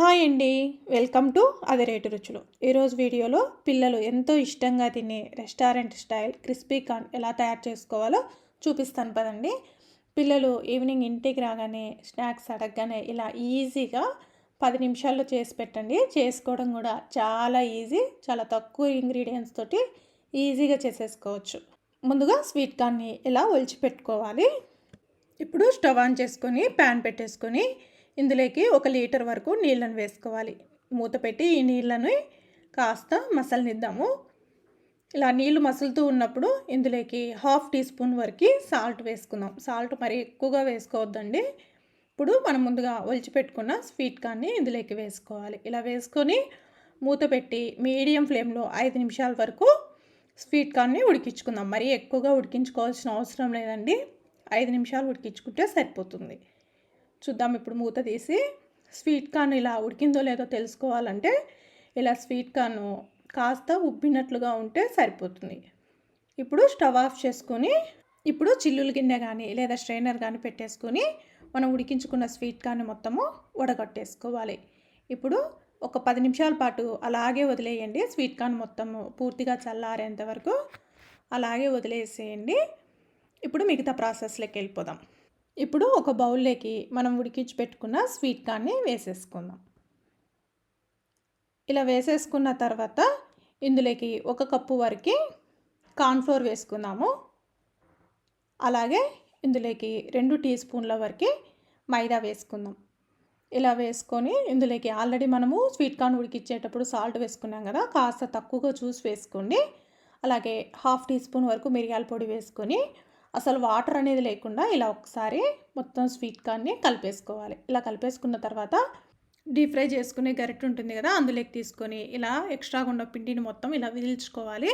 Hi అండి. Welcome to అదే rate రుచులు. ఈరోజు వీడియోలో పిల్లలు ఎంతో ఇష్టంగా తినే రెస్టారెంట్ స్టైల్ క్రిస్పీ కార్న్ ఎలా తయారు చేసుకోవాలో చూపిస్తాను పదండి. పిల్లలు ఈవినింగ్ ఇంటికి రాగానే స్నాక్స్ అడగగానే ఇలా ఈజీగా పది నిమిషాల్లో చేసి పెట్టండి. చేసుకోవడం కూడా చాలా ఈజీ చాలా తక్కువ ఇంగ్రీడియంట్స్ తోటి ఈజీగా చేసేసుకోవచ్చు. ముందుగా స్వీట్ కార్న్ని ఇలా ఒలిచిపెట్టుకోవాలి? ఇప్పుడు స్టవ్ ఆన్ చేసుకొని ప్యాన్ పెట్టేసుకొని ఇందులోకి ఒక లీటర్ వరకు నీళ్ళను వేసుకోవాలి. మూత పెట్టి ఈ నీళ్ళని కాస్త మసలనిద్దాము. ఇలా నీళ్ళు మసులుతూ ఉన్నప్పుడు ఇందులోకి హాఫ్ టీ స్పూన్ వరకు సాల్ట్ వేసుకుందాం. సాల్ట్ మరి ఎక్కువగా వేసుకోవద్దండి. ఇప్పుడు మనం ముందుగా ఒలిచిపెట్టుకున్న స్వీట్ కార్న్ని ఇందులోకి వేసుకోవాలి. ఇలా వేసుకొని మూత పెట్టి మీడియం ఫ్లేమ్లో ఐదు నిమిషాల వరకు స్వీట్ కార్న్ని ఉడికించుకుందాం. మరీ ఎక్కువగా ఉడికించుకోవాల్సిన అవసరం లేదండి. ఐదు నిమిషాలు ఉడికించుకుంటే సరిపోతుంది. చూద్దాం. ఇప్పుడు మూత తీసి స్వీట్ కార్న్ ఇలా ఉడికిందో లేదో తెలుసుకోవాలంటే ఇలా స్వీట్ కార్న్ కాస్త ఉబ్బినట్లుగా ఉంటే సరిపోతుంది. ఇప్పుడు స్టవ్ ఆఫ్ చేసుకొని ఇప్పుడు చిల్లుల గిన్నె కానీ లేదా స్ట్రైనర్ కానీ పెట్టేసుకొని మనం ఉడికించుకున్న స్వీట్ కార్న్ మొత్తము ఉడగొట్టేసుకోవాలి ఇప్పుడు ఒక పది నిమిషాల పాటు అలాగే వదిలేయండి. స్వీట్ కార్న్ మొత్తము పూర్తిగా చల్లారేంత వరకు అలాగే వదిలేసేయండి. ఇప్పుడు మిగతా ప్రాసెస్లోకి వెళ్ళిపోదాం. ఇప్పుడు ఒక బౌల్లోకి మనం ఉడికించి పెట్టుకున్న స్వీట్ కార్న్ని వేసేసుకుందాం. ఇలా వేసేసుకున్న తర్వాత ఇందులోకి ఒక కప్పు వరకు కార్న్ఫ్లోర్ వేసుకుందాము. అలాగే ఇందులోకి రెండు టీ స్పూన్ల వరకు మైదా వేసుకుందాం. ఇలా వేసుకొని ఇందులోకి ఆల్రెడీ మనము స్వీట్ కార్న్ ఉడికిచ్చేటప్పుడు సాల్ట్ వేసుకున్నాం కదా కాస్త తక్కువగా చూసి వేసుకోండి. అలాగే హాఫ్ టీ స్పూన్ వరకు మిరియాల పొడి వేసుకొని అసలు వాటర్ అనేది లేకుండా ఇలా ఒకసారి మొత్తం స్వీట్ కార్న్ని కలిపేసుకోవాలి. ఇలా కలిపేసుకున్న తర్వాత డీప్ ఫ్రై చేసుకునే గరిటె ఉంటుంది కదా అందులోకి తీసుకొని ఇలా ఎక్స్ట్రాగా ఉన్న పిండిని మొత్తం ఇలా విదిల్చుకోవాలి.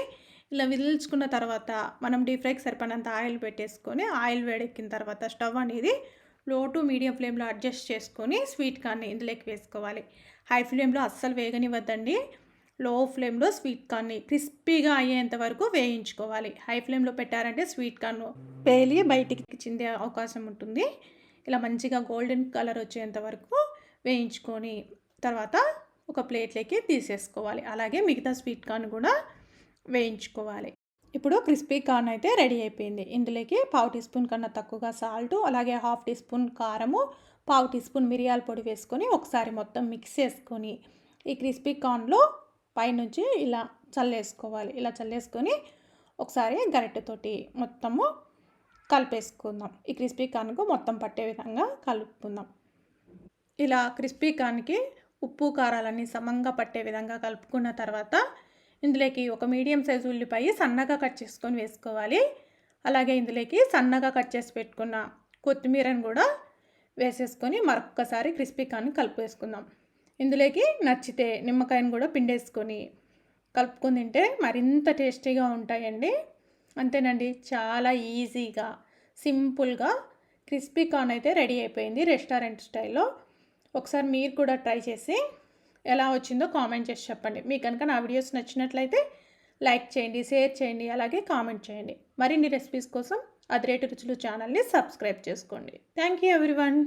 ఇలా విదిల్చుకున్న తర్వాత మనం డీప్ ఫ్రైకి సరిపడినంత ఆయిల్ పెట్టేసుకొని ఆయిల్ వేడెక్కిన తర్వాత స్టవ్ అనేది లో టు మీడియం ఫ్లేమ్లో అడ్జస్ట్ చేసుకొని స్వీట్ కార్న్ని ఇందులోకి వేసుకోవాలి. హై ఫ్లేమ్లో అస్సలు వేగనివ్వద్దండి. లో ఫ్లేమ్లో స్వీట్ కార్న్ని క్రిస్పీగా అయ్యేంత వరకు వేయించుకోవాలి. హై ఫ్లేమ్లో పెట్టారంటే స్వీట్ కార్న్ పేలి బయటికి చిందే అవకాశం ఉంటుంది. ఇలా మంచిగా గోల్డెన్ కలర్ వచ్చేంత వరకు వేయించుకొని తర్వాత ఒక ప్లేట్లోకి తీసేసుకోవాలి. అలాగే మిగతా స్వీట్ కార్న్ కూడా వేయించుకోవాలి. ఇప్పుడు క్రిస్పీ కార్న్ అయితే రెడీ అయిపోయింది. ఇందులోకి పావు టీ స్పూన్ కన్నా తక్కువగా సాల్ట్ అలాగే హాఫ్ టీ స్పూన్ కారము పావు టీ స్పూన్ మిరియాల పొడి వేసుకొని ఒకసారి మొత్తం మిక్స్ చేసుకొని ఈ క్రిస్పీ కార్న్లో పైనుంచి ఇలా చల్లేసుకోవాలి. ఇలా చల్లేసుకొని ఒకసారి గరిటెతోటి మొత్తము కలిపేసుకుందాం. ఈ క్రిస్పీ కాన్కు మొత్తం పట్టే విధంగా కలుపుకుందాం. ఇలా క్రిస్పీ కాన్కి ఉప్పు కారాలన్నీ సమంగా పట్టే విధంగా కలుపుకున్న తర్వాత ఇందులోకి ఒక మీడియం సైజు ఉల్లిపాయ సన్నగా కట్ చేసుకొని వేసుకోవాలి. అలాగే ఇందులోకి సన్నగా కట్ చేసి పెట్టుకున్న కొత్తిమీరను కూడా వేసేసుకొని మరొక్కసారి క్రిస్పీ కార్న్ కలిపేసుకుందాం. ఇందులోకి నచ్చితే నిమ్మకాయను కూడా పిండేసుకొని కలుపుకొని తింటే మరింత టేస్టీగా ఉంటాయండి. అంతేనండి చాలా ఈజీగా సింపుల్గా క్రిస్పీ కార్న్ అయితే రెడీ అయిపోయింది రెస్టారెంట్ స్టైల్లో. ఒకసారి మీరు కూడా ట్రై చేసి ఎలా వచ్చిందో కామెంట్ చేసి చెప్పండి. మీకు కనుక నా వీడియోస్ నచ్చినట్లయితే లైక్ చేయండి షేర్ చేయండి అలాగే కామెంట్ చేయండి. మరిన్ని రెసిపీస్ కోసం అదిరేటు రుచులు ఛానల్ని సబ్స్క్రైబ్ చేసుకోండి. Thank you everyone.